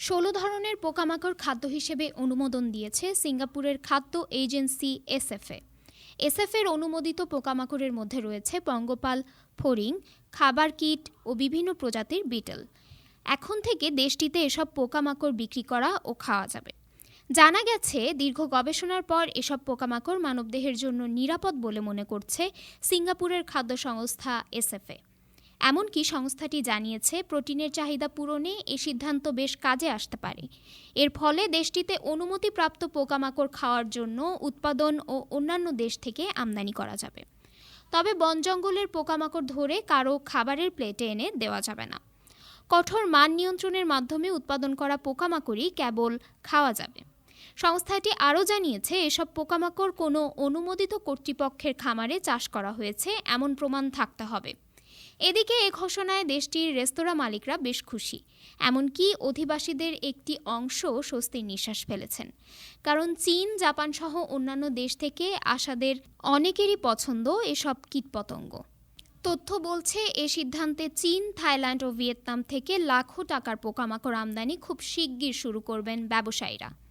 ষোলো ধরনের পোকামাকড় খাদ্য হিসেবে অনুমোদন দিয়েছে সিঙ্গাপুরের খাদ্য এজেন্সি এসএফএ এসএফের অনুমোদিত পোকামাকড়ের মধ্যে রয়েছে পঙ্গপাল, ফড়িং, খাবার কীট ও বিভিন্ন প্রজাতির বিটল। এখন থেকে দেশটিতে এসব পোকামাকড় বিক্রি করা ও খাওয়া যাবে। জানা গেছে, দীর্ঘ গবেষণার পর এসব পোকামাকড় মানবদেহের জন্য নিরাপদ বলে মনে করছে সিঙ্গাপুরের খাদ্য সংস্থা এসএফএ এমনকি সংস্থাটি জানিয়েছে, প্রোটিনের চাহিদা পূরণে এ সিদ্ধান্ত বেশ কাজে আসতে পারে। এর ফলে দেশটিতে অনুমতিপ্রাপ্ত পোকামাকড় খাওয়ার জন্য উৎপাদন ও অন্যান্য দেশ থেকে আমদানি করা যাবে। তবে বন জঙ্গলের পোকামাকড় ধরে কারও খাবারের প্লেটে এনে দেওয়া যাবে না। কঠোর মান নিয়ন্ত্রণের মাধ্যমে উৎপাদন করা পোকামাকড়ই কেবল খাওয়া যাবে। সংস্থাটি আরও জানিয়েছে, এসব পোকামাকড় কোনো অনুমোদিত কর্তৃপক্ষের খামারে চাষ করা হয়েছে, এমন প্রমাণ থাকতে হবে। এদিকে এ ঘোষণায় দেশটির রেস্তোরাঁ মালিকরা বেশ খুশি। এমনকি অধিবাসীদের একটি অংশ স্বস্তির নিঃশ্বাস ফেলেছেন। কারণ চীন, জাপান সহ অন্যান্য দেশ থেকে আসাদের অনেকেরই পছন্দ এসব কীটপতঙ্গ। তথ্য বলছে, এ সিদ্ধান্তে চীন, থাইল্যান্ড ও ভিয়েতনাম থেকে লাখো টাকার পোকামাকড় আমদানি খুব শিগগির শুরু করবেন ব্যবসায়ীরা।